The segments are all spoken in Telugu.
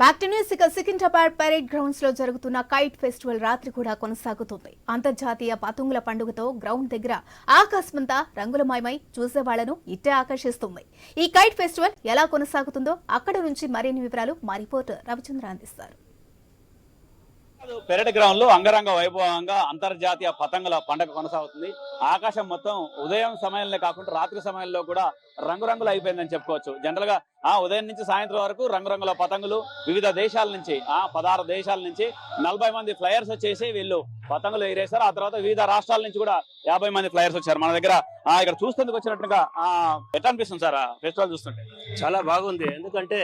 బ్యాక్ టు న్యూస్ ఇక సికింద్రాబాద్ పరేడ్ గ్రౌండ్స్లో జరుగుతున్న కైట్ ఫెస్టివల్ రాత్రి కూడా కొనసాగుతుంది. అంతర్జాతీయ పతంగుల పండుగతో గ్రౌండ్ దగ్గర ఆకాశమంతా రంగులమయమై చూసేవాళ్ళను ఇట్టే ఆకర్షిస్తుంది. ఈ కైట్ ఫెస్టివల్ ఎలా కొనసాగుతుందో అక్కడ నుంచి మరిన్ని వివరాలు మా రిపోర్టర్ రవిచంద్ర అందిస్తారు. పెరటి గ్రౌండ్లో అంగరంగ వైభవంగా అంతర్జాతీయ పతంగుల పండుగ కొనసాగుతుంది. ఆకాశం మొత్తం ఉదయం సమయంలో కాకుండా రాత్రి సమయంలో కూడా రంగురంగులు అయిపోయిందని చెప్పుకోవచ్చు. జనరల్గా ఆ ఉదయం నుంచి సాయంత్రం వరకు రంగురంగుల పతంగులు వివిధ దేశాల నుంచి ఆ పదహారు దేశాల నుంచి నలభై మంది ఫ్లయర్స్ వచ్చేసి వీళ్ళు పతంగులు ఎగిరేశారు. ఆ తర్వాత వివిధ రాష్ట్రాల నుంచి కూడా యాభై మంది ఫ్లయర్స్ వచ్చారు. మన దగ్గర ఆ ఇక్కడ చూస్తేందుకు వచ్చినట్టుగా ఆ ఎట్లా అనిపిస్తుంది సార్ ఫెస్టివల్ చూస్తుంటే? చాలా బాగుంది. ఎందుకంటే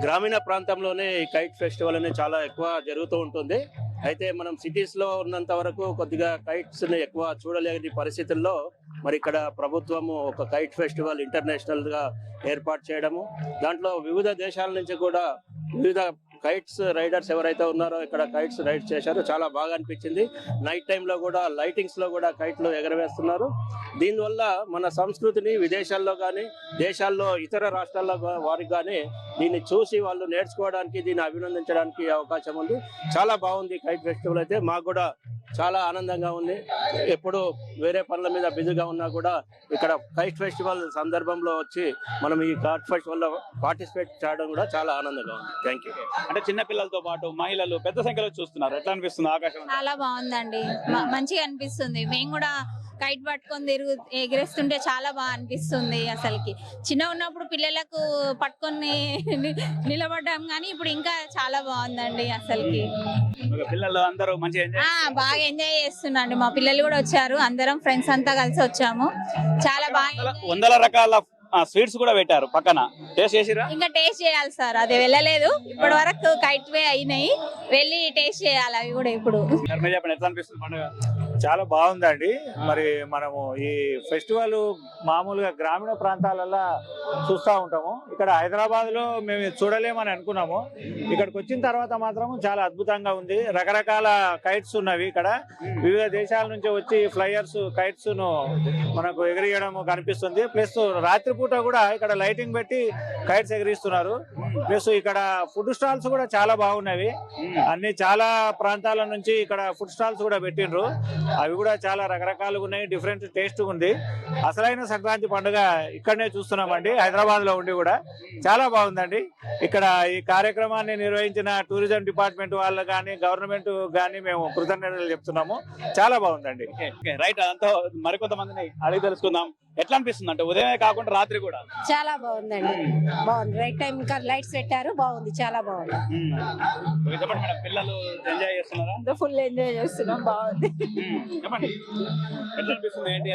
గ్రామీణ ప్రాంతంలోనే ఈ కైట్ ఫెస్టివల్ అనేది చాలా ఎక్కువ జరుగుతూ ఉంటుంది. అయితే మనం సిటీస్లో ఉన్నంత వరకు కొద్దిగా కైట్స్ని ఎక్కువ చూడలేని పరిస్థితుల్లో మరి ఇక్కడ ప్రభుత్వము ఒక కైట్ ఫెస్టివల్ ఇంటర్నేషనల్గా ఏర్పాటు చేయడము. దాంట్లో వివిధ దేశాల నుంచి కూడా వివిధ కైట్స్ రైడర్స్ ఎవరైతే ఉన్నారో ఇక్కడ కైట్స్ రైడ్ చేశారో చాలా బాగా అనిపించింది. నైట్ టైంలో కూడా లైటింగ్స్లో కూడా కైట్లు ఎగరవేస్తున్నారు. దీనివల్ల మన సంస్కృతిని విదేశాల్లో కానీ దేశాల్లో ఇతర రాష్ట్రాల్లో వారికి కానీ దీన్ని చూసి వాళ్ళు నేర్చుకోవడానికి దీన్ని అభినందించడానికి అవకాశం ఉంది. చాలా బాగుంది కైట్ ఫెస్టివల్ అయితే. మాకు కూడా చాలా ఆనందంగా ఉంది. ఎప్పుడు వేరే పనుల మీద బిజీగా ఉన్నా కూడా ఇక్కడ కైట్ ఫెస్టివల్ సందర్భంలో వచ్చి మనం ఈ కైట్ ఫెస్టివల్లో పార్టిసిపేట్ చేయడం కూడా చాలా ఆనందంగా ఉంది. థ్యాంక్ యూ అంటే చిన్న పిల్లలతో పాటు మహిళలు పెద్ద సంఖ్యలో చూస్తున్నారు. ఎట్లా అనిపిస్తుంది ఆకాశం? చాలా బాగుందండి. మంచిగా అనిపిస్తుంది. మేము కూడా కైట్ పట్టుకొని తిరుగు ఎగిరేస్తుంటే చాలా బాగా అనిపిస్తుంది అసలుకి. చిన్న ఉన్నప్పుడు పిల్లలకు పట్టుకొని నిలబడ్డాం కానీ ఇప్పుడు ఇంకా చాలా బాగుందండి అసలుకి. పిల్లలు అందరూ బాగా ఎంజాయ్ చేస్తున్నాండి మా పిల్లలు కూడా వచ్చారు. అందరం ఫ్రెండ్స్ అంతా కలిసి వచ్చాము. చాలా బాగా వందల- రకాల స్వీట్స్ కూడా పెట్టారు పక్కన. టేస్ట్ చేసిరా? ఇంకా టేస్ట్ చేయాలి సార్. అది వెళ్ళలేదు. ఇప్పటి వరకు కైట్ వే అయినాయి. వెళ్ళి టేస్ట్ చేయాలి అవి కూడా ఇప్పుడు. చెప్పండి ఎట్లా అనిపిస్తుంది పండుగ? చాలా బాగుందండి. మరి మనము ఈ ఫెస్టివల్ మామూలుగా గ్రామీణ ప్రాంతాలలో చూస్తూ ఉంటాము. ఇక్కడ హైదరాబాద్లో మేము చూడలేమని అనుకున్నాము. ఇక్కడికి వచ్చిన తర్వాత మాత్రం చాలా అద్భుతంగా ఉంది. రకరకాల కైట్స్ ఉన్నవి ఇక్కడ. వివిధ దేశాల నుంచి వచ్చి ఫ్లైయర్స్ కైట్స్ను మనకు ఎగిరియడం కనిపిస్తుంది. ప్లస్ రాత్రిపూట కూడా ఇక్కడ లైటింగ్ పెట్టి కైట్స్ ఎగిరిస్తున్నారు. ప్లస్ ఇక్కడ ఫుడ్ స్టాల్స్ కూడా చాలా బాగున్నవి. అన్ని చాలా ప్రాంతాల నుంచి ఇక్కడ ఫుడ్ స్టాల్స్ కూడా పెట్టిండ్రు. అవి కూడా చాలా రకరకాలుగా ఉన్నాయి డిఫరెంట్ టేస్ట్ ఉంది. అసలైన సంక్రాంతి పండుగ ఇక్కడనే చూస్తున్నామండి. హైదరాబాద్లో ఉండి కూడా చాలా బాగుందండి. ఇక్కడ ఈ కార్యక్రమాన్ని నిర్వహించిన టూరిజం డిపార్ట్మెంట్ వాళ్ళు కానీ గవర్నమెంట్ కానీ మేము కృతజ్ఞతలు చెప్తున్నాము. చాలా బాగుందండి. రైట్ అదంతా మరికొంత మందిని అడిగి తెలుసుకుందాం. ఎట్లా అనిపిస్తుంది అంటే ఉదయమే కాకుండా రాత్రి కూడా? చాలా బాగుందండి. బాగుంది. రైట్ టైం ఇంకా లైట్స్ పెట్టారు. బాగుంది. చాలా బాగుంది. ఓకే, చెప్పండి మేడం. పిల్లలు ఎంజాయ్ చేస్తున్నారా? ఫుల్ ఎంజాయ్ చేస్తున్నాం. బాగుంది. చెప్పండి. ఎట్లా అనిపిస్తుంది ఏంటి?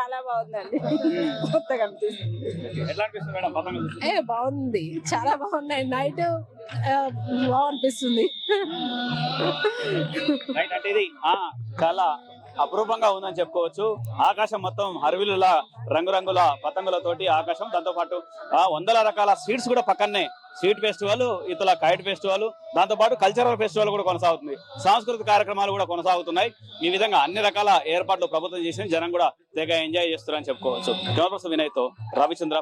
చాలా బాగుందండి. కొత్తగా అనిపిస్తుంది? ఏ బాగుంది. చాలా బాగున్నాయి. నైట్ బాగా అనిపిస్తుంది. రైట్ అపురూపంగా ఉందని చెప్పుకోవచ్చు. ఆకాశం మొత్తం అరవిలుల రంగురంగుల పతంగులతోటి ఆకాశం. దాంతో పాటు ఆ వందల రకాల స్వీట్స్ కూడా పక్కనే. స్వీట్ ఫెస్టివల్ ఇతల కైట్ ఫెస్టివల్ దాంతో పాటు కల్చరల్ ఫెస్టివల్ కూడా కొనసాగుతుంది. సాంస్కృతిక కార్యక్రమాలు కూడా కొనసాగుతున్నాయి. ఈ విధంగా అన్ని రకాల ఏర్పాట్లు ప్రభుత్వం చేసిన జనం కూడా తెగ ఎంజాయ్ చేస్తున్నారని చెప్పుకోవచ్చు. Camera person Ravichandra